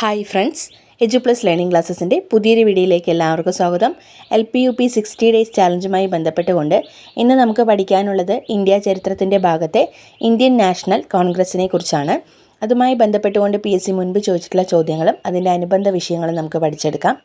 Hi friends edu plus learning ക്ലാസ്സസിന്റെ പുതിയൊരു വീഡിയോയിലേക്ക് എല്ലാവർക്കും സ്വാഗതം. L P U P sixty days ചാലഞ്ചുമായി ബന്ധപ്പെട്ടുകൊണ്ട് ഇന്ന് നമുക്ക് പഠിക്കാനുള്ളത് ഇന്ത്യ ചരിത്രത്തിന്റെ ഭാഗത്തെ ഇന്ത്യൻ നാഷണൽ കോൺഗ്രസിനെ കുറിച്ചാണ്. അതുമായി ബന്ധപ്പെട്ടുകൊണ്ട് പി എസ് സി മുൻപ് ചോദിച്ചിട്ടുള്ള ചോദ്യങ്ങളും അതിന്റെ അനുബന്ധ വിഷയങ്ങളും നമുക്ക് പഠിച്ചെടുക്കാം.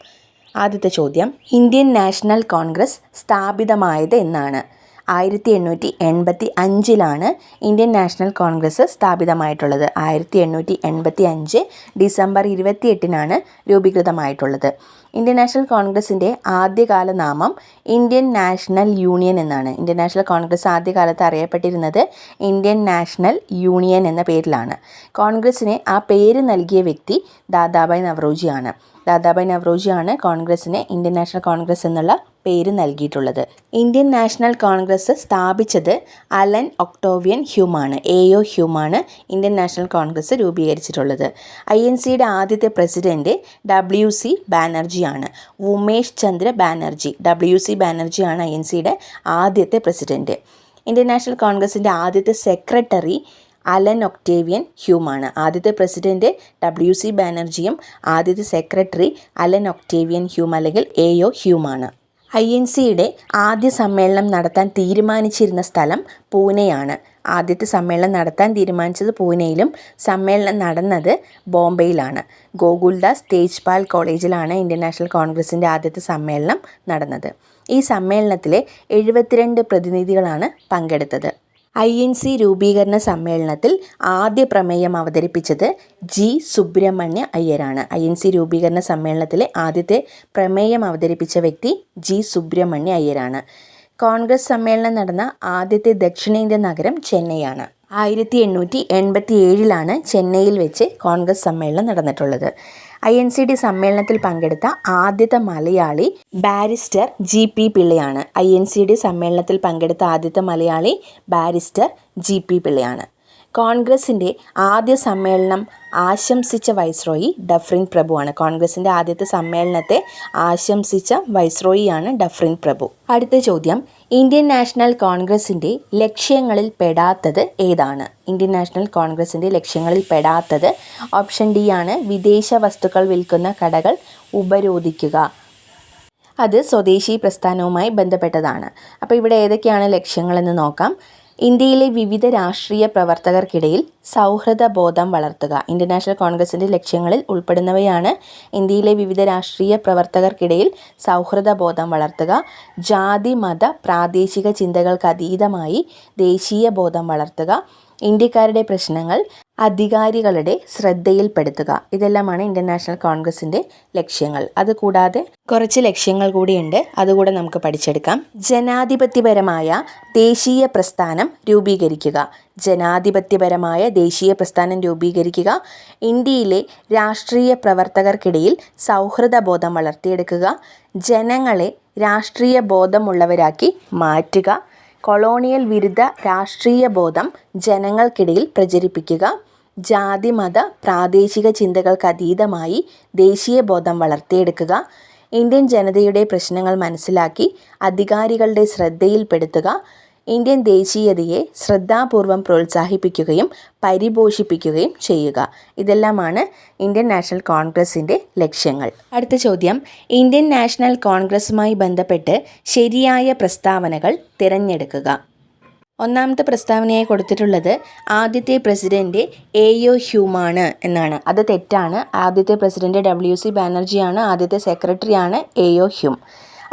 ആദ്യത്തെ ചോദ്യം ഇന്ത്യൻ നാഷണൽ കോൺഗ്രസ് സ്ഥാപിതമായത് എന്നാണ്. ആയിരത്തി എണ്ണൂറ്റി എൺപത്തി അഞ്ചിലാണ് ഇന്ത്യൻ നാഷണൽ കോൺഗ്രസ് സ്ഥാപിതമായിട്ടുള്ളത്. ആയിരത്തി എണ്ണൂറ്റി എൺപത്തി അഞ്ച് ഡിസംബർ ഇരുപത്തിയെട്ടിനാണ് രൂപീകൃതമായിട്ടുള്ളത്. ഇന്ത്യൻ നാഷണൽ കോൺഗ്രസിന്റെ ആദ്യകാല നാമം ഇന്ത്യൻ നാഷണൽ യൂണിയൻ എന്നാണ്. ഇന്ത്യൻ നാഷണൽ കോൺഗ്രസ് ആദ്യകാലത്ത് അറിയപ്പെട്ടിരുന്നത് ഇന്ത്യൻ നാഷണൽ യൂണിയൻ എന്ന പേരിലാണ്. കോൺഗ്രസിന് ആ പേര് നൽകിയ വ്യക്തി ദാദാബായ് നവറോജിയാണ് ദാദാബായ് നവറോജിയാണ് കോൺഗ്രസിനെ ഇന്ത്യൻ നാഷണൽ കോൺഗ്രസ് എന്നുള്ള പേര് നൽകിയിട്ടുള്ളത്. ഇന്ത്യൻ നാഷണൽ കോൺഗ്രസ് സ്ഥാപിച്ചത് അലൻ ഒക്ടോവിയൻ ഹ്യൂമാണ്. എ ഒ ഹ്യൂമാണ് ഇന്ത്യൻ നാഷണൽ കോൺഗ്രസ് രൂപീകരിച്ചിട്ടുള്ളത്. ഐ എൻ സിയുടെ ആദ്യത്തെ പ്രസിഡന്റ് ഡബ്ല്യു സി ബാനർജിയാണ്. ഉമേഷ് ചന്ദ്ര ബാനർജി ഡബ്ല്യു സി ബാനർജിയാണ് ഐ എൻ സിയുടെ ആദ്യത്തെ പ്രസിഡന്റ്. ഇന്ത്യൻ നാഷണൽ കോൺഗ്രസിന്റെ ആദ്യത്തെ സെക്രട്ടറി അലൻ ഒക്ടേവിയൻ ഹ്യൂമാണ്. ആദ്യത്തെ പ്രസിഡന്റ് ഡബ്ല്യു സി ബാനർജിയും ആദ്യത്തെ സെക്രട്ടറി അലൻ ഒക്ടേവിയൻ ഹ്യൂം അല്ലെങ്കിൽ എ ഒ ഹ്യൂമാണ്. ഐ എൻ സിയുടെ ആദ്യ സമ്മേളനം നടത്താൻ തീരുമാനിച്ചിരുന്ന സ്ഥലം പൂനെയാണ്. ആദ്യത്തെ സമ്മേളനം നടത്താൻ തീരുമാനിച്ചത് പൂനെയിലും സമ്മേളനം നടന്നത് ബോംബെയിലാണ്. ഗോകുൽദാസ് തേജ്പാൽ കോളേജിലാണ് ഇന്ത്യൻ നാഷണൽ കോൺഗ്രസിന്റെ ആദ്യത്തെ സമ്മേളനം നടന്നത്. ഈ സമ്മേളനത്തിലെ എഴുപത്തിരണ്ട് പ്രതിനിധികളാണ് പങ്കെടുത്തത്. ഐ എൻ സി രൂപീകരണ സമ്മേളനത്തിൽ ആദ്യ പ്രമേയം അവതരിപ്പിച്ചത് ജി സുബ്രഹ്മണ്യ അയ്യരാണ്. ഐ എൻ സി രൂപീകരണ സമ്മേളനത്തിലെ ആദ്യത്തെ പ്രമേയം അവതരിപ്പിച്ച വ്യക്തി ജി സുബ്രഹ്മണ്യ അയ്യരാണ്. കോൺഗ്രസ് സമ്മേളനം നടന്ന ആദ്യത്തെ ദക്ഷിണേന്ത്യ നഗരം ചെന്നൈയാണ്. ആയിരത്തി എണ്ണൂറ്റി എൺപത്തി ഏഴിലാണ് ചെന്നൈയിൽ വെച്ച് കോൺഗ്രസ് സമ്മേളനം നടന്നിട്ടുള്ളത്. ഐ എൻ സി ഡി സമ്മേളനത്തിൽ പങ്കെടുത്ത ആദ്യത്തെ മലയാളി ബാരിസ്റ്റർ ജി പി പിള്ളയാണ്. ഐ എൻ സി ഡി സമ്മേളനത്തിൽ പങ്കെടുത്ത ആദ്യത്തെ മലയാളി ബാരിസ്റ്റർ ജി പി പിള്ളയാണ്. കോൺഗ്രസിന്റെ ആദ്യ സമ്മേളനം ആശംസിച്ച വൈസ്രോയി ഡഫ്രിൻ പ്രഭുവാണ്. കോൺഗ്രസിന്റെ ആദ്യത്തെ സമ്മേളനത്തെ ആശംസിച്ച വൈസ്രോയിയാണ് ഡഫ്രിൻ പ്രഭു. അടുത്ത ചോദ്യം ഇന്ത്യൻ നാഷണൽ കോൺഗ്രസിന്റെ ലക്ഷ്യങ്ങളിൽ പെടാത്തത് ഏതാണ്? ഇന്ത്യൻ നാഷണൽ കോൺഗ്രസിന്റെ ലക്ഷ്യങ്ങളിൽ പെടാത്തത് ഓപ്ഷൻ ഡി ആണ്. വിദേശ വസ്തുക്കൾ വിൽക്കുന്ന കടകൾ ഉപരോധിക്കുക. അത് സ്വദേശി പ്രസ്ഥാനവുമായി ബന്ധപ്പെട്ടതാണ്. അപ്പോൾ ഇവിടെ ഏതൊക്കെയാണ് ലക്ഷ്യങ്ങളെന്ന് നോക്കാം. ഇന്ത്യയിലെ വിവിധ രാഷ്ട്രീയ പ്രവർത്തകർക്കിടയിൽ സൗഹൃദ ബോധം വളർത്തുക. ഇന്ത്യൻ നാഷണൽ കോൺഗ്രസിന്റെ ലക്ഷ്യങ്ങളിൽ ഉൾപ്പെടുന്നവയാണ് ഇന്ത്യയിലെ വിവിധ രാഷ്ട്രീയ പ്രവർത്തകർക്കിടയിൽ സൗഹൃദ ബോധം വളർത്തുക. ജാതി മത പ്രാദേശിക ചിന്തകൾക്ക് അതീതമായി ദേശീയ ബോധം വളർത്തുക. ഇന്ത്യക്കാരുടെ പ്രശ്നങ്ങൾ അധികാരികളുടെ ശ്രദ്ധയിൽപ്പെടുത്തുക. ഇതെല്ലാമാണ് ഇന്ത്യൻ നാഷണൽ കോൺഗ്രസിന്റെ ലക്ഷ്യങ്ങൾ. അതുകൂടാതെ കുറച്ച് ലക്ഷ്യങ്ങൾ കൂടിയുണ്ട്. അതുകൂടെ നമുക്ക് പഠിച്ചെടുക്കാം. ജനാധിപത്യപരമായ ദേശീയ പ്രസ്ഥാനം രൂപീകരിക്കുക. ജനാധിപത്യപരമായ ദേശീയ പ്രസ്ഥാനം രൂപീകരിക്കുക. ഇന്ത്യയിലെ രാഷ്ട്രീയ പ്രവർത്തകർക്കിടയിൽ സൗഹൃദ ബോധം വളർത്തിയെടുക്കുക. ജനങ്ങളെ രാഷ്ട്രീയ ബോധമുള്ളവരാക്കി മാറ്റുക. കൊളോണിയൽ വിരുദ്ധ രാഷ്ട്രീയ ബോധം ജനങ്ങൾക്കിടയിൽ പ്രചരിപ്പിക്കുക. ജാതി മത പ്രാദേശിക ചിന്തകൾക്ക് അതീതമായി ദേശീയ ബോധം വളർത്തിയെടുക്കുക ഇന്ത്യൻ ജനതയുടെ പ്രശ്നങ്ങൾ മനസ്സിലാക്കി അധികാരികളുടെ ശ്രദ്ധയിൽപ്പെടുത്തുക ഇന്ത്യൻ ദേശീയതയെ ശ്രദ്ധാപൂർവം പ്രോത്സാഹിപ്പിക്കുകയും പരിപോഷിപ്പിക്കുകയും ചെയ്യുക. ഇതെല്ലാമാണ് ഇന്ത്യൻ നാഷണൽ കോൺഗ്രസിന്റെ ലക്ഷ്യങ്ങൾ. അടുത്ത ചോദ്യം. ഇന്ത്യൻ നാഷണൽ കോൺഗ്രസുമായി ബന്ധപ്പെട്ട് ശരിയായ പ്രസ്താവനകൾ തിരഞ്ഞെടുക്കുക. ഒന്നാമത്തെ പ്രസ്താവനയായി കൊടുത്തിട്ടുള്ളത് ആദ്യത്തെ പ്രസിഡന്റ് എ ഒ ഹ്യൂമാണ് എന്നാണ്. അത് തെറ്റാണ്. ആദ്യത്തെ പ്രസിഡന്റ് ഡബ്ല്യു സി ബാനർജിയാണ് ആദ്യത്തെ സെക്രട്ടറിയാണ് എ ഒ ഹ്യൂം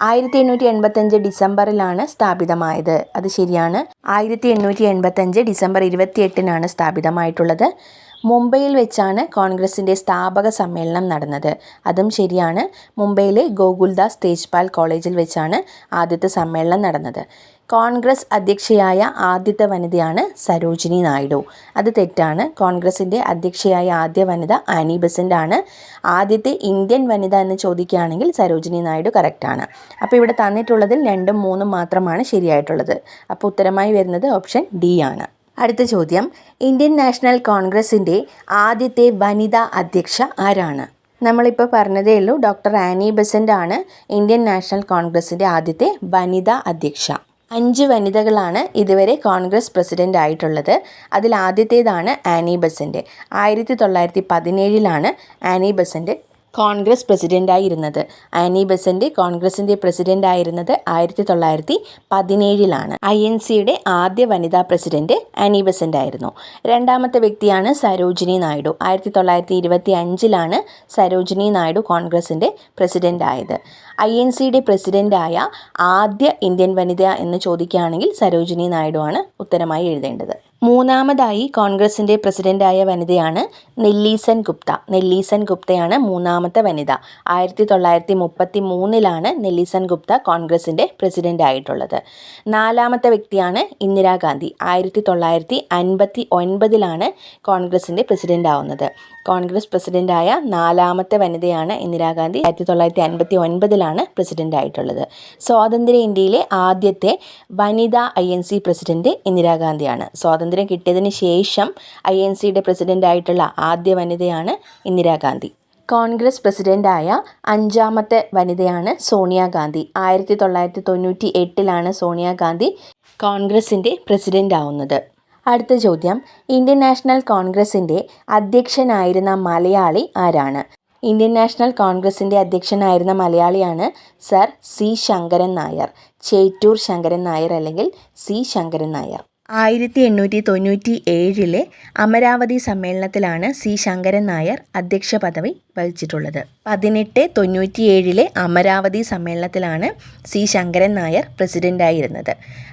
ആയിരത്തി എണ്ണൂറ്റി എൺപത്തഞ്ച് ഡിസംബറിലാണ് സ്ഥാപിതമായത്. അത് ശരിയാണ്. ആയിരത്തി എണ്ണൂറ്റി എൺപത്തഞ്ച് ഡിസംബർ ഇരുപത്തിയെട്ടിനാണ് സ്ഥാപിതമായിട്ടുള്ളത്. മുംബൈയിൽ വെച്ചാണ് കോൺഗ്രസിന്റെ സ്ഥാപക സമ്മേളനം നടന്നത്. അതും ശരിയാണ്. മുംബൈയിലെ ഗോകുൽദാസ് തേജ്പാൽ കോളേജിൽ വെച്ചാണ് ആദ്യത്തെ സമ്മേളനം നടന്നത്. കോൺഗ്രസ് അധ്യക്ഷയായ ആദ്യത്തെ വനിതയാണ് സരോജിനി നായിഡു. അത് തെറ്റാണ്. കോൺഗ്രസിന്റെ അധ്യക്ഷയായ ആദ്യ വനിത ആനി ബെസന്റ് ആണ്. ആദ്യത്തെ ഇന്ത്യൻ വനിത എന്ന് ചോദിക്കുകയാണെങ്കിൽ സരോജിനി നായിഡു കറക്റ്റാണ് അപ്പോൾ ഇവിടെ തന്നിട്ടുള്ളതിൽ രണ്ടും മൂന്നും മാത്രമാണ് ശരിയായിട്ടുള്ളത്. അപ്പോൾ ഉത്തരമായി വരുന്നത് ഓപ്ഷൻ ഡി ആണ്. അടുത്ത ചോദ്യം. ഇന്ത്യൻ നാഷണൽ കോൺഗ്രസിന്റെ ആദ്യത്തെ വനിതാ അധ്യക്ഷ ആരാണ്? നമ്മളിപ്പോൾ പറഞ്ഞതേ ഉള്ളൂ ഡോക്ടർ ആനി ബെസന്റ് ആണ് ഇന്ത്യൻ നാഷണൽ കോൺഗ്രസിന്റെ ആദ്യത്തെ വനിതാ അധ്യക്ഷ. അഞ്ച് വനിതകളാണ് ഇതുവരെ കോൺഗ്രസ് പ്രസിഡന്റ് ആയിട്ടുള്ളത്. അതിൽ ആദ്യത്തേതാണ് ആനി ബസന്റ്. ആയിരത്തി തൊള്ളായിരത്തി പതിനേഴിലാണ് ആനി ബസന്റ് കോൺഗ്രസ് പ്രസിഡന്റായിരുന്നത് ആനി ബസന്റ് കോൺഗ്രസിന്റെ പ്രസിഡന്റായിരുന്നത് ആയിരത്തി തൊള്ളായിരത്തി പതിനേഴിലാണ്. ഐ എൻ സിയുടെ ആദ്യ വനിതാ പ്രസിഡന്റ് ആനി ബസന്റ് ആയിരുന്നു രണ്ടാമത്തെ വ്യക്തിയാണ് സരോജിനി നായിഡു. ആയിരത്തി തൊള്ളായിരത്തി ഇരുപത്തി അഞ്ചിലാണ് സരോജിനി നായിഡു കോൺഗ്രസിന്റെ പ്രസിഡന്റ് ആയത് ഐ എൻ സിയുടെ പ്രസിഡന്റായ ആദ്യ ഇന്ത്യൻ വനിത എന്ന് ചോദിക്കുകയാണെങ്കിൽ സരോജിനി നായിഡു ആണ് ഉത്തരമായി എഴുതേണ്ടത്. മൂന്നാമതായി കോൺഗ്രസിന്റെ പ്രസിഡന്റായ വനിതയാണ് നെല്ലീസൻ ഗുപ്ത. നെല്ലീസൻ ഗുപ്തയാണ് മൂന്നാമത്തെ വനിത. ആയിരത്തി തൊള്ളായിരത്തി മുപ്പത്തി മൂന്നിലാണ് നെല്ലീസൻ ഗുപ്ത കോൺഗ്രസിന്റെ പ്രസിഡന്റ് ആയിട്ടുള്ളത് നാലാമത്തെ വ്യക്തിയാണ് ഇന്ദിരാഗാന്ധി. ആയിരത്തി തൊള്ളായിരത്തി അൻപത്തി ഒൻപതിലാണ് കോൺഗ്രസിന്റെ പ്രസിഡന്റ് ആവുന്നത് കോൺഗ്രസ് പ്രസിഡന്റായ നാലാമത്തെ വനിതയാണ് ഇന്ദിരാഗാന്ധി ആയിരത്തി തൊള്ളായിരത്തി അൻപത്തി ഒൻപതിലാണ് പ്രസിഡന്റ് ആയിട്ടുള്ളത് സ്വാതന്ത്ര്യ ഇന്ത്യയിലെ ആദ്യത്തെ വനിതാ ഐ എൻ സി പ്രസിഡന്റ് ഇന്ദിരാഗാന്ധിയാണ് സ്വാതന്ത്ര്യം കിട്ടിയതിന് ശേഷം ഐ എൻ സിയുടെ പ്രസിഡന്റ് ആയിട്ടുള്ള ആദ്യ വനിതയാണ് ഇന്ദിരാഗാന്ധി കോൺഗ്രസ് പ്രസിഡന്റായ അഞ്ചാമത്തെ വനിതയാണ് സോണിയാഗാന്ധി ആയിരത്തി തൊള്ളായിരത്തി തൊണ്ണൂറ്റി എട്ടിലാണ് സോണിയാഗാന്ധി കോൺഗ്രസിന്റെ പ്രസിഡന്റ് ആവുന്നത് അടുത്ത ചോദ്യം. ഇന്ത്യൻ നാഷണൽ കോൺഗ്രസിന്റെ അധ്യക്ഷനായിരുന്ന മലയാളി ആരാണ്? ഇന്ത്യൻ നാഷണൽ കോൺഗ്രസിന്റെ അധ്യക്ഷനായിരുന്ന മലയാളിയാണ് സർ സി ശങ്കരൻ നായർ. ചേറ്റൂർ ശങ്കരൻ നായർ അല്ലെങ്കിൽ സി ശങ്കരൻ നായർ. ആയിരത്തി എണ്ണൂറ്റി തൊണ്ണൂറ്റി ഏഴിലെ അമരാവതി സമ്മേളനത്തിലാണ് സി. ശങ്കരൻ നായർ അധ്യക്ഷ പദവി വഹിച്ചിട്ടുള്ളത്. പതിനെട്ട് തൊണ്ണൂറ്റി ഏഴിലെ അമരാവതി സമ്മേളനത്തിലാണ് സി. ശങ്കരൻ നായർ പ്രസിഡന്റായിരുന്നത്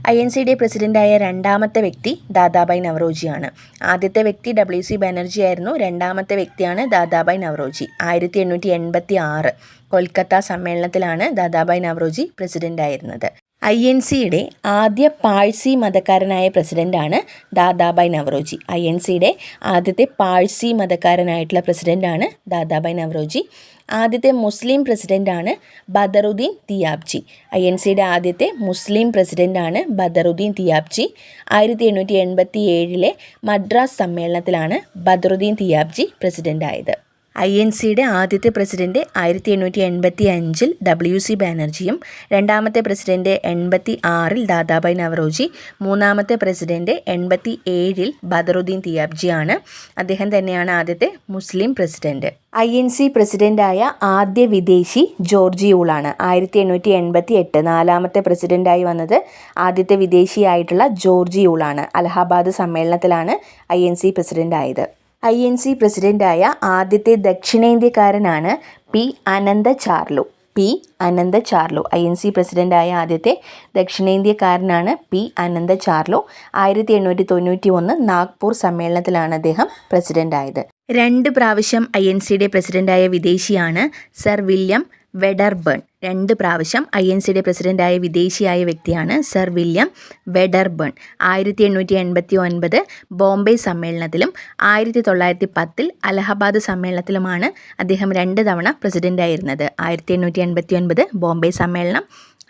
ഐ എൻ സിയുടെ പ്രസിഡന്റായ രണ്ടാമത്തെ വ്യക്തി ദാദാബായ് നവറോജിയാണ്. ആദ്യത്തെ വ്യക്തി ഡബ്ല്യു സി ബാനർജി ആയിരുന്നു രണ്ടാമത്തെ വ്യക്തിയാണ് ദാദാബായ് നവറോജി. ആയിരത്തി എണ്ണൂറ്റി എൺപത്തി ആറ് കൊൽക്കത്ത സമ്മേളനത്തിലാണ് ദാദാബായ് നവറോജി പ്രസിഡന്റായിരുന്നത് ഐ എൻ സിയുടെ ആദ്യ പാഴ്സി മതക്കാരനായ പ്രസിഡന്റാണ് ദാദാബായ് നവറോജി ഐ എൻ സിയുടെ ആദ്യത്തെ പാഴ്സി മതക്കാരനായിട്ടുള്ള പ്രസിഡന്റാണ് ദാദാബായ് നവറോജി ആദ്യത്തെ മുസ്ലിം പ്രസിഡന്റാണ് ബദറുദ്ദീൻ തിയാബ്ജി. ഐ എൻ സിയുടെ ആദ്യത്തെ മുസ്ലിം പ്രസിഡന്റാണ് ബദറുദ്ദീൻ തിയാബ്ജി. ആയിരത്തി എണ്ണൂറ്റി എൺപത്തി ഏഴിലെ മദ്രാസ് സമ്മേളനത്തിലാണ് ബദറുദ്ദീൻ തിയാബ്ജി പ്രസിഡന്റായത് ഐ എൻ സിയുടെ ആദ്യത്തെ പ്രസിഡന്റ് ആയിരത്തി എണ്ണൂറ്റി എൺപത്തി അഞ്ചിൽ ഡബ്ല്യു സി ബാനർജിയും രണ്ടാമത്തെ പ്രസിഡന്റ് എൺപത്തി ആറിൽ ദാദാബായ് നവറോജി മൂന്നാമത്തെ പ്രസിഡന്റ് എൺപത്തി ഏഴിൽ ബദറുദ്ദീൻ തിയാബ്ജിയാണ്. അദ്ദേഹം തന്നെയാണ് ആദ്യത്തെ മുസ്ലിം പ്രസിഡന്റ്. ഐ എൻ സി പ്രസിഡന്റായ ആദ്യ വിദേശി ജോർജി യൂളാണ് ആയിരത്തി എണ്ണൂറ്റി എൺപത്തി എട്ട് നാലാമത്തെ പ്രസിഡന്റായി വന്നത് ആദ്യത്തെ വിദേശിയായിട്ടുള്ള ജോർജി യൂളാണ് അലഹാബാദ് സമ്മേളനത്തിലാണ് ഐ എൻ സി പ്രസിഡന്റ് ആയത് ഐ എൻ സി പ്രസിഡന്റായ ആദ്യത്തെ ദക്ഷിണേന്ത്യക്കാരനാണ് P Ananda Charlu. P Ananda Charlu. I N C പ്രസിഡന്റായ ആദ്യത്തെ ദക്ഷിണേന്ത്യക്കാരനാണ് പി അനന്ത ചാർലു. ആയിരത്തി എണ്ണൂറ്റി തൊണ്ണൂറ്റി ഒന്ന് നാഗ്പൂർ സമ്മേളനത്തിലാണ് അദ്ദേഹം പ്രസിഡന്റായത് രണ്ട് പ്രാവശ്യം ഐ എൻ സിയുടെ പ്രസിഡന്റായ വിദേശിയാണ് സർ വില്യം വെഡർബൺ. രണ്ട് പ്രാവശ്യം ഐ എൻ സിയുടെ പ്രസിഡന്റായ വിദേശിയായ വ്യക്തിയാണ് സർ വില്യം വെഡർബൺ. ആയിരത്തി എണ്ണൂറ്റി എൺപത്തി ഒൻപത് ബോംബെ സമ്മേളനത്തിലും ആയിരത്തി തൊള്ളായിരത്തി പത്തിൽ അലഹബാദ് സമ്മേളനത്തിലുമാണ് അദ്ദേഹം രണ്ട് തവണ പ്രസിഡന്റായിരുന്നത് ആയിരത്തി എണ്ണൂറ്റി എൺപത്തി ഒൻപത് ബോംബെ സമ്മേളനം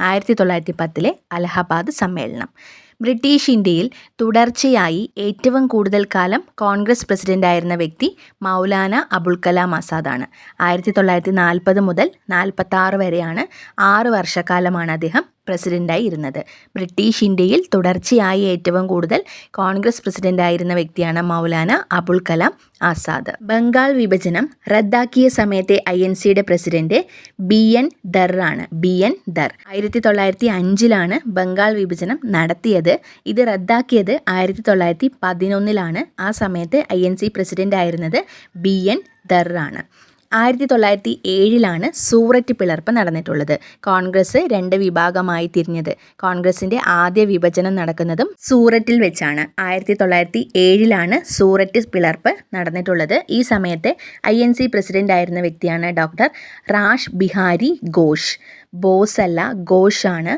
ആയിരത്തി തൊള്ളായിരത്തി പത്തിലെ അലഹബാദ് സമ്മേളനം. ബ്രിട്ടീഷ് ഇന്ത്യയിൽ തുടർച്ചയായി ഏറ്റവും കൂടുതൽ കാലം കോൺഗ്രസ് പ്രസിഡന്റായിരുന്ന വ്യക്തി മൗലാന അബുൽ കലാം ആസാദാണ്. ആയിരത്തി തൊള്ളായിരത്തി നാൽപ്പത് മുതൽ നാൽപ്പത്താറ് വരെയാണ് ആറ് വർഷക്കാലമാണ് അദ്ദേഹം പ്രസിഡന്റായി ഇരുന്നത്. ബ്രിട്ടീഷ് ഇന്ത്യയിൽ തുടർച്ചയായി ഏറ്റവും കൂടുതൽ കോൺഗ്രസ് പ്രസിഡന്റായിരുന്ന വ്യക്തിയാണ് മൗലാന അബുൽ കലാം ആസാദ്. ബംഗാൾ വിഭജനം റദ്ദാക്കിയ സമയത്തെ ഐ എൻ സിയുടെ പ്രസിഡന്റ് ബി എൻ ആണ് ബി എൻ ദർ. ആയിരത്തി തൊള്ളായിരത്തി അഞ്ചിലാണ് ബംഗാൾ വിഭജനം നടത്തിയത്. ഇത് റദ്ദാക്കിയത് ആയിരത്തി തൊള്ളായിരത്തി പതിനൊന്നിലാണ് ആ സമയത്ത് ഐ എൻ സി പ്രസിഡന്റ് ആയിരുന്നത് ബി എൻ ദർ ആണ് ആയിരത്തി തൊള്ളായിരത്തി ഏഴിലാണ് സൂററ്റ് പിളർപ്പ് നടന്നിട്ടുള്ളത്. കോൺഗ്രസ് രണ്ട് വിഭാഗമായി തിരിഞ്ഞത്. കോൺഗ്രസിന്റെ ആദ്യ വിഭജനം നടക്കുന്നതും സൂററ്റിൽ വെച്ചാണ്. ആയിരത്തി തൊള്ളായിരത്തി ഏഴിലാണ് സൂററ്റ് പിളർപ്പ് നടന്നിട്ടുള്ളത്. ഈ സമയത്തെ ഐ എൻ സി പ്രസിഡന്റ് ആയിരുന്ന വ്യക്തിയാണ് ഡോക്ടർ റാഷ് ബിഹാരി ഘോഷ്. ബോസ് അല്ല ഘോഷാണ്.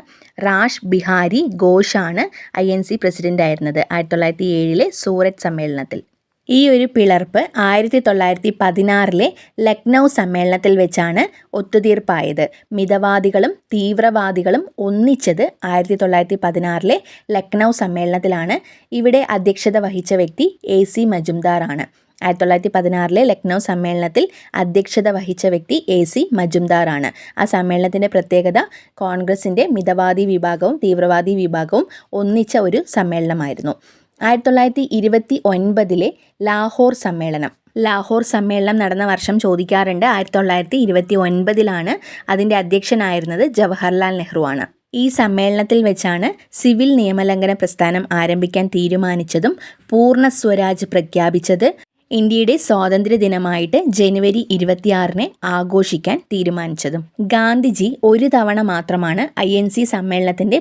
റാഷ് ബിഹാരി ഘോഷാണ് ഐ എൻ സി പ്രസിഡന്റ് ആയിരുന്നത് ആയിരത്തി തൊള്ളായിരത്തി ഏഴിലെ സൂററ്റ് സമ്മേളനത്തിൽ. ഈ ഒരു പിളർപ്പ് ആയിരത്തി തൊള്ളായിരത്തി പതിനാറിലെ ലക്നൗ സമ്മേളനത്തിൽ വെച്ചാണ് ഒത്തുതീർപ്പായത്. മിതവാദികളും തീവ്രവാദികളും ഒന്നിച്ചത് ആയിരത്തി തൊള്ളായിരത്തി പതിനാറിലെ ലക്നൗ സമ്മേളനത്തിലാണ്. ഇവിടെ അധ്യക്ഷത വഹിച്ച വ്യക്തി എ സി മജുംദാർ ആണ് ആയിരത്തി തൊള്ളായിരത്തി പതിനാറിലെ ലക്നൗ സമ്മേളനത്തിൽ അധ്യക്ഷത വഹിച്ച വ്യക്തി എ സി മജുംദാറാണ്. ആ സമ്മേളനത്തിന്റെ പ്രത്യേകത കോൺഗ്രസിന്റെ മിതവാദി വിഭാഗവും തീവ്രവാദി വിഭാഗവും ഒന്നിച്ച ഒരു സമ്മേളനമായിരുന്നു. ആയിരത്തി തൊള്ളായിരത്തി ഇരുപത്തി ഒൻപതിലെ ലാഹോർ സമ്മേളനം. ലാഹോർ സമ്മേളനം നടന്ന വർഷം ചോദിക്കാറുണ്ട്. ആയിരത്തി തൊള്ളായിരത്തി ഇരുപത്തി ഒൻപതിലാണ് അതിന്റെ അധ്യക്ഷനായിരുന്നത് ജവഹർലാൽ നെഹ്റു ആണ് ഈ സമ്മേളനത്തിൽ വെച്ചാണ് സിവിൽ നിയമലംഘന പ്രസ്ഥാനം ആരംഭിക്കാൻ തീരുമാനിച്ചതും പൂർണ സ്വരാജ് പ്രഖ്യാപിച്ചത് ഇന്ത്യയുടെ സ്വാതന്ത്ര്യ ദിനമായിട്ട് ജനുവരി ഇരുപത്തിയാറിന് ആഘോഷിക്കാൻ തീരുമാനിച്ചതും. ഗാന്ധിജി ഒരു തവണ മാത്രമാണ് ഐ എൻ സി സമ്മേളനത്തിന്റെ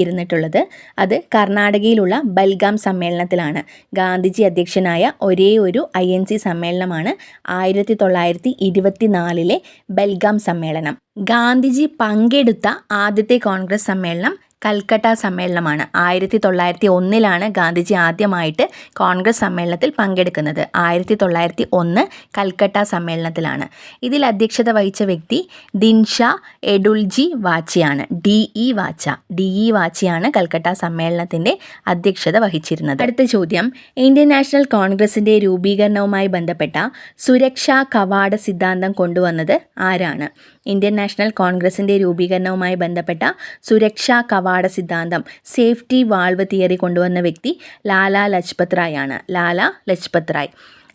ഇരുന്നിട്ടുള്ളത്. അത് കർണാടകയിലുള്ള ബൽഗാം സമ്മേളനത്തിലാണ്. ഗാന്ധിജി അധ്യക്ഷനായ ഒരേ ഒരു ഐ എൻ സി സമ്മേളനമാണ് ആയിരത്തി തൊള്ളായിരത്തി ഇരുപത്തിനാലിലെ ബൽഗാം സമ്മേളനം. ഗാന്ധിജി പങ്കെടുത്ത ആദ്യത്തെ കോൺഗ്രസ് സമ്മേളനം കൽക്കട്ട സമ്മേളനമാണ്. ആയിരത്തി തൊള്ളായിരത്തി ഒന്നിലാണ് ഗാന്ധിജി ആദ്യമായിട്ട് കോൺഗ്രസ് സമ്മേളനത്തിൽ പങ്കെടുക്കുന്നത്. ആയിരത്തി തൊള്ളായിരത്തി ഒന്ന് കൽക്കട്ട സമ്മേളനത്തിലാണ്. ഇതിൽ അധ്യക്ഷത വഹിച്ച വ്യക്തി Dinshaw Edulji വാച്ചിയാണ്. D E Wacha. D E വാച്ചിയാണ് Calcutta സമ്മേളനത്തിന്റെ അധ്യക്ഷത വഹിച്ചിരുന്നത്. അടുത്ത ചോദ്യം. ഇന്ത്യൻ നാഷണൽ കോൺഗ്രസിന്റെ രൂപീകരണവുമായി ബന്ധപ്പെട്ട സുരക്ഷാ കവാട സിദ്ധാന്തം കൊണ്ടുവന്നത് ആരാണ്? ഇന്ത്യൻ നാഷണൽ കോൺഗ്രസിന്റെ രൂപീകരണവുമായി ബന്ധപ്പെട്ട സുരക്ഷാ കവാട സിദ്ധാന്തം സേഫ്റ്റി വാൾവ് തിയറി കൊണ്ടുവന്ന വ്യക്തി ലാലാ ലജ്പത് റായ് ആണ്. ലാലാ ലജ്പത് റായ്.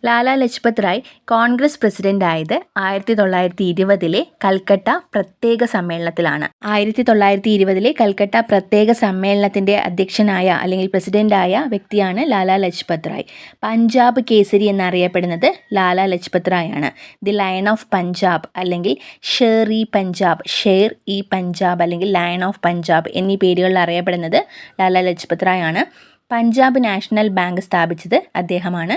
ലാലാ ലജ്പത് റായ് കോൺഗ്രസ് പ്രസിഡന്റായത് ആയിരത്തി തൊള്ളായിരത്തി ഇരുപതിലെ കൽക്കട്ട പ്രത്യേക സമ്മേളനത്തിലാണ്. ആയിരത്തി തൊള്ളായിരത്തി ഇരുപതിലെ കൽക്കട്ട പ്രത്യേക സമ്മേളനത്തിന്റെ അധ്യക്ഷനായ അല്ലെങ്കിൽ പ്രസിഡന്റായ വ്യക്തിയാണ് ലാലാ ലജ്പത് റായ്. പഞ്ചാബ് കേസരി എന്നറിയപ്പെടുന്നത് ലാലാ ലജ്പത് റായ് ആണ് ദി ലയൺ ഓഫ് പഞ്ചാബ് അല്ലെങ്കിൽ ഷേർ ഇ പഞ്ചാബ് ഷേർ ഇ പഞ്ചാബ് അല്ലെങ്കിൽ ലയൺ ഓഫ് പഞ്ചാബ് എന്നീ പേരുകളിൽ അറിയപ്പെടുന്നത് ലാലാ ലജ്പത് റായ് ആണ് പഞ്ചാബ് നാഷണൽ ബാങ്ക് സ്ഥാപിച്ചത് അദ്ദേഹമാണ്.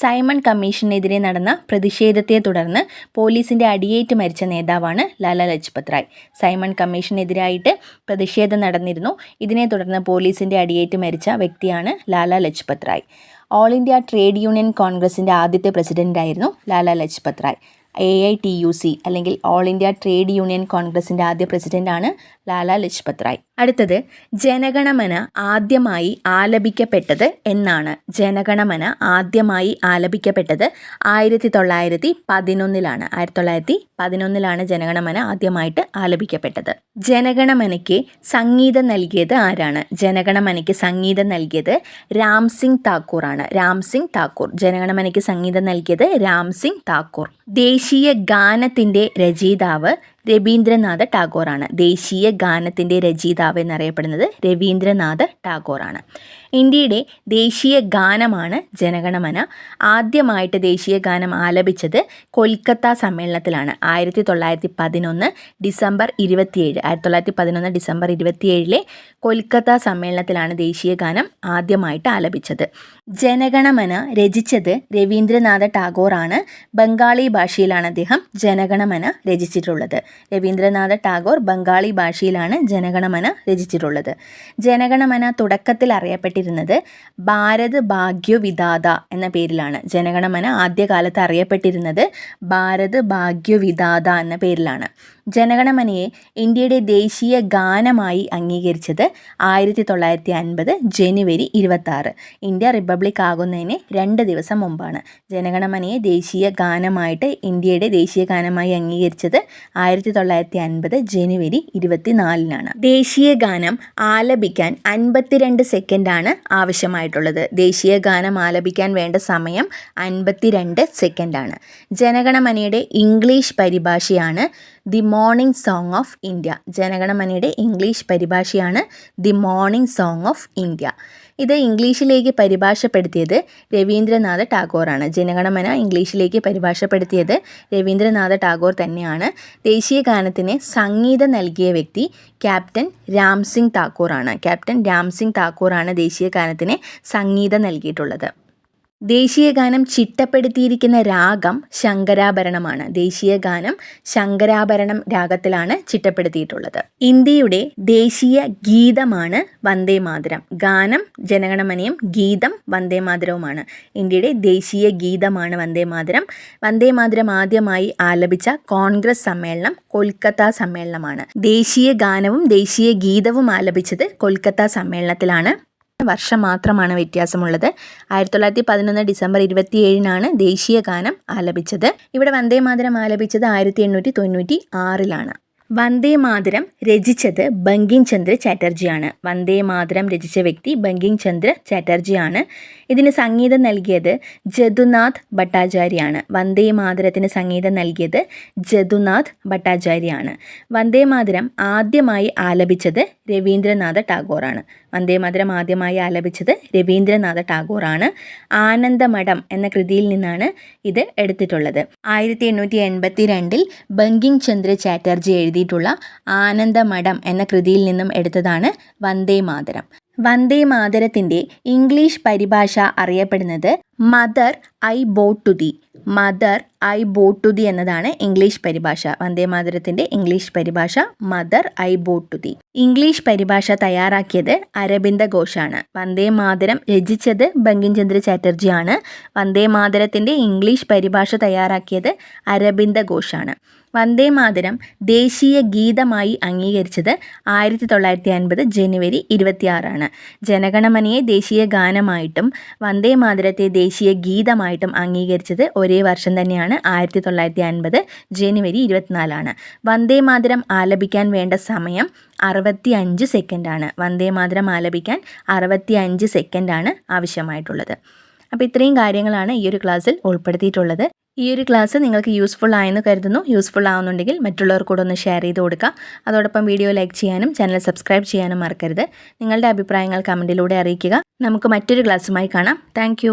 സൈമൺ കമ്മീഷനെതിരെ നടന്ന പ്രതിഷേധത്തെ തുടർന്ന് പോലീസിന്റെ അടിയേറ്റ് മരിച്ച നേതാവാണ് ലാലാ ലജ്പത് റായ്. സൈമൺ കമ്മീഷനെതിരായിട്ട് പ്രതിഷേധം നടന്നിരുന്നു. ഇതിനെ തുടർന്ന് പോലീസിന്റെ അടിയേറ്റ് മരിച്ച വ്യക്തിയാണ് Lala Lajpat Rai. All India trade union കോൺഗ്രസിന്റെ ആദ്യത്തെ പ്രസിഡന്റായിരുന്നു Lala Lajpat Rai. A I T U C അല്ലെങ്കിൽ ഓൾ ഇന്ത്യ ട്രേഡ് യൂണിയൻ കോൺഗ്രസിന്റെ ആദ്യ പ്രസിഡന്റാണ് ലാലാ ലജ്പത് റായ് അടുത്തത് ജനഗണമന ആദ്യമായി ആലപിക്കപ്പെട്ടത് എന്നാണ്. ജനഗണമന ആദ്യമായി ആലപിക്കപ്പെട്ടത് ആയിരത്തി തൊള്ളായിരത്തി പതിനൊന്നിലാണ് ആയിരത്തി തൊള്ളായിരത്തി പതിനൊന്നിലാണ് ജനഗണമന ആദ്യമായിട്ട് ആലപിക്കപ്പെട്ടത്. ജനഗണമനയ്ക്ക് സംഗീതം നൽകിയത് ആരാണ്? ജനഗണമനയ്ക്ക് സംഗീതം നൽകിയത് രാം സിംഗ് താക്കൂറാണ്. രാം സിംഗ് താക്കൂർ. ജനഗണമനയ്ക്ക് സംഗീതം നൽകിയത് രാം സിംഗ് താക്കൂർ. ദേശീയ ഗാനത്തിന്റെ രചയിതാവ് രവീന്ദ്രനാഥ ടാഗോറാണ്. ദേശീയ ഗാനത്തിന്റെ രചയിതാവ് എന്നറിയപ്പെടുന്നത് രവീന്ദ്രനാഥ ടാഗോറാണ്. ഇന്ത്യയുടെ ദേശീയ ഗാനമാണ് ജനഗണമന. ആദ്യമായിട്ട് ദേശീയ ഗാനം ആലപിച്ചത് കൊൽക്കത്ത സമ്മേളനത്തിലാണ്. ആയിരത്തി തൊള്ളായിരത്തി പതിനൊന്ന് ഡിസംബർ ഇരുപത്തിയേഴ് ആയിരത്തി തൊള്ളായിരത്തി പതിനൊന്ന് ഡിസംബർ ഇരുപത്തിയേഴിലെ കൊൽക്കത്ത സമ്മേളനത്തിലാണ് ദേശീയ ഗാനം ആദ്യമായിട്ട് ആലപിച്ചത്. ജനഗണമന രചിച്ചത് രവീന്ദ്രനാഥ ടാഗോർ ആണ് ബംഗാളി ഭാഷയിലാണ് അദ്ദേഹം ജനഗണമന രചിച്ചിട്ടുള്ളത്. രവീന്ദ്രനാഥ ടാഗോർ ബംഗാളി ഭാഷയിലാണ് ജനഗണമന രചിച്ചിട്ടുള്ളത്. ജനഗണമന തുടക്കത്തിൽ അറിയപ്പെട്ടിരുന്നത് ഭാരത് ഭാഗ്യ വിധാത എന്ന പേരിലാണ്. ജനഗണമന ആദ്യകാലത്ത് അറിയപ്പെട്ടിരുന്നത് ഭാരത് ഭാഗ്യ വിധാത എന്ന പേരിലാണ്. ജനഗണമനയെ ഇന്ത്യയുടെ ദേശീയ ഗാനമായി അംഗീകരിച്ചത് ആയിരത്തി തൊള്ളായിരത്തി അൻപത് ജനുവരി ഇരുപത്താറ്. ഇന്ത്യ റിപ്പബ്ലിക് ആകുന്നതിന് രണ്ട് ദിവസം മുമ്പാണ് ജനഗണമനയെ ദേശീയ ഗാനമായിട്ട് ഇന്ത്യയുടെ ദേശീയ ഗാനമായി അംഗീകരിച്ചത് ആയിരത്തി തൊള്ളായിരത്തി അൻപത് ജനുവരി ഇരുപത്തിനാലിനാണ്. ദേശീയ ഗാനം ആലപിക്കാൻ അൻപത്തിരണ്ട് സെക്കൻഡാണ് ആവശ്യമായിട്ടുള്ളത്. ദേശീയ ഗാനം ആലപിക്കാൻ വേണ്ട സമയം അൻപത്തിരണ്ട് സെക്കൻഡാണ്. ജനഗണമനയുടെ English പരിഭാഷയാണ് the morning song of India. ജനഗണമനയുടെ English പരിഭാഷയാണ് the morning song of India. ഇത് ഇംഗ്ലീഷിലേക്ക് പരിഭാഷപ്പെടുത്തിയത് രവീന്ദ്രനാഥ ടാഗോറാണ്. ജനഗണമന ഇംഗ്ലീഷിലേക്ക് പരിഭാഷപ്പെടുത്തിയത് രവീന്ദ്രനാഥ ടാഗോർ തന്നെയാണ്. ദേശീയ ഗാനത്തിന് സംഗീതം നൽകിയ വ്യക്തി ക്യാപ്റ്റൻ രാം സിംഗ് താക്കൂറാണ് ക്യാപ്റ്റൻ രാം സിംഗ് താക്കൂറാണ് ദേശീയ ഗാനത്തിന് സംഗീതം നൽകിയിട്ടുള്ളത്. ദേശീയ ഗാനം ചിട്ടപ്പെടുത്തിയിരിക്കുന്ന രാഗം ശങ്കരാഭരണമാണ്. ദേശീയ ഗാനം ശങ്കരാഭരണം രാഗത്തിലാണ് ചിട്ടപ്പെടുത്തിയിട്ടുള്ളത്. ഇന്ത്യയുടെ ദേശീയ ഗീതമാണ് വന്ദേ മാതരം. ഗാനം ജനഗണമനയും ഗീതം വന്ദേ മാതരവുമാണ്. ഇന്ത്യയുടെ ദേശീയ ഗീതമാണ് വന്ദേ മാതരം. വന്ദേ മാതരം ആദ്യമായി ആലപിച്ച കോൺഗ്രസ് സമ്മേളനം കൊൽക്കത്ത സമ്മേളനമാണ്. ദേശീയ ഗാനവും ദേശീയ ഗീതവും ആലപിച്ചത് കൊൽക്കത്ത സമ്മേളനത്തിലാണ്. വർഷം മാത്രമാണ് വ്യത്യാസമുള്ളത്. ആയിരത്തി തൊള്ളായിരത്തി പതിനൊന്ന് ഡിസംബർ ഇരുപത്തിയേഴിനാണ് ദേശീയ ഗാനം ആലപിച്ചത്. ഇവിടെ വന്ദേ മാതരം ആലപിച്ചത് ആയിരത്തി എണ്ണൂറ്റി തൊണ്ണൂറ്റി ആറിലാണ് വന്ദേ മാതരം രചിച്ചത് ബങ്കിം ചന്ദ്ര ചാറ്റർജിയാണ്. വന്ദേ മാതരം രചിച്ച വ്യക്തി ബങ്കിം ചന്ദ്ര ചാറ്റർജിയാണ്. ഇതിന് സംഗീതം നൽകിയത് ജദുനാഥ് ഭട്ടാചാര്യാണ് വന്ദേ മാതരത്തിന് സംഗീതം നൽകിയത് ജദുനാഥ് ഭട്ടാചാര്യാണ് വന്ദേ മാതരം ആദ്യമായി ആലപിച്ചത് രവീന്ദ്രനാഥ ടാഗോറാണ്. വന്ദേ മാതരം ആദ്യമായി ആലപിച്ചത് രവീന്ദ്രനാഥ ടാഗോറാണ്. ആനന്ദമഠം എന്ന കൃതിയിൽ നിന്നാണ് ഇത് എടുത്തിട്ടുള്ളത്. ആയിരത്തി എണ്ണൂറ്റി എൺപത്തി രണ്ടിൽ ബങ്കിങ് ചന്ദ്ര ചാറ്റർജി എഴുതിയിട്ടുള്ള ആനന്ദമഠം എന്ന കൃതിയിൽ നിന്നും എടുത്തതാണ് വന്ദേ മാതരം വന്ദേ മാതരത്തിന്റെ ഇംഗ്ലീഷ് പരിഭാഷ അറിയപ്പെടുന്നത് mother I bow to the mother I bow to the എന്നതാണ് ഇംഗ്ലീഷ് പരിഭാഷ. വന്ദേ മാതരത്തിന്റെ ഇംഗ്ലീഷ് പരിഭാഷ. Mother I bow to the English പരിഭാഷ തയ്യാറാക്കിയത് അരബിന്ദ ഘോഷാണ്. വന്ദേ മാതരം രചിച്ചത് ബങ്കിംചന്ദ്ര ചാറ്റർജിയാണ്. വന്ദേ മാതരത്തിന്റെ ഇംഗ്ലീഷ് പരിഭാഷ തയ്യാറാക്കിയത് അരബിന്ദ ഘോഷാണ്. വന്ദേ മാതരം ദേശീയ ഗീതമായി അംഗീകരിച്ചത് ആയിരത്തി തൊള്ളായിരത്തി അൻപത് ജനുവരി ഇരുപത്തിയാറാണ്. ജനഗണമനയെ ദേശീയ ഗാനമായിട്ടും വന്ദേ മാതരത്തെ ദേശീയ ഗീതമായിട്ടും അംഗീകരിച്ചത് ഒരേ വർഷം തന്നെയാണ് ആയിരത്തി തൊള്ളായിരത്തി അൻപത് ജനുവരി ഇരുപത്തിനാലാണ്. വന്ദേ മാതരം ആലപിക്കാൻ വേണ്ട സമയം അറുപത്തി അഞ്ച് സെക്കൻഡാണ്. വന്ദേ മാതരം ആലപിക്കാൻ അറുപത്തി അഞ്ച് സെക്കൻഡാണ് ആവശ്യമായിട്ടുള്ളത്. അപ്പോൾ ഇത്രയും കാര്യങ്ങളാണ് ഈ ഒരു ക്ലാസ്സിൽ ഉൾപ്പെടുത്തിയിട്ടുള്ളത്. ഈ ഒരു ക്ലാസ് നിങ്ങൾക്ക് യൂസ്ഫുൾ ആയെന്ന് കരുതുന്നു. യൂസ്ഫുൾ ആവുന്നുണ്ടെങ്കിൽ മറ്റുള്ളവർ കൂടെ ഒന്ന് ഷെയർ ചെയ്ത് കൊടുക്കുക. അതോടൊപ്പം വീഡിയോ ലൈക്ക് ചെയ്യാനും ചാനൽ സബ്സ്ക്രൈബ് ചെയ്യാനും മറക്കരുത്. നിങ്ങളുടെ അഭിപ്രായങ്ങൾ കമന്റിലൂടെ അറിയിക്കുക. നമുക്ക് മറ്റൊരു ക്ലാസ്സുമായി കാണാം. താങ്ക്